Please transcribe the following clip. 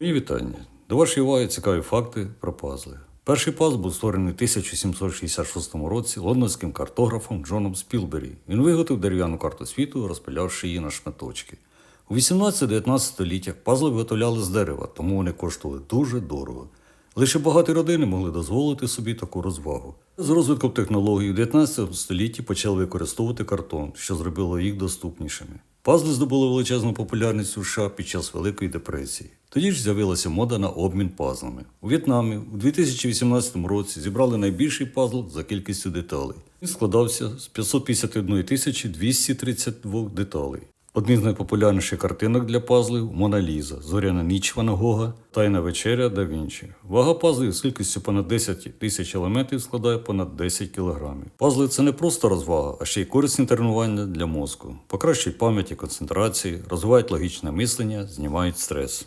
І вітання. До вашої уваги цікаві факти про пазли. Перший пазл був створений в 1766 році лондонським картографом Джоном Спілбері. Він виготовив дерев'яну карту світу, розпилявши її на шматочки. У 18-19 століттях пазли виготовляли з дерева, тому вони коштували дуже дорого. Лише багаті родини могли дозволити собі таку розвагу. З розвитком технологій у 19 столітті почали використовувати картон, що зробило їх доступнішими. Пазли здобули величезну популярність у США під час Великої депресії. Тоді ж з'явилася мода на обмін пазлами. У В'єтнамі у 2018 році зібрали найбільший пазл за кількістю деталей. Він складався з 551 тисячі 232 деталей. Одні з найпопулярніших картинок для пазлів Мона Ліза, Зоряна ніч Ван Гога, Тайна вечеря да Вінчі. Вага пазлів з кількістю понад 10 тисяч елементів складає понад 10 кілограмів. Пазли це не просто розвага, а ще й корисні тренування для мозку. Покращують пам'ять і концентрації, розвивають логічне мислення, знімають стрес.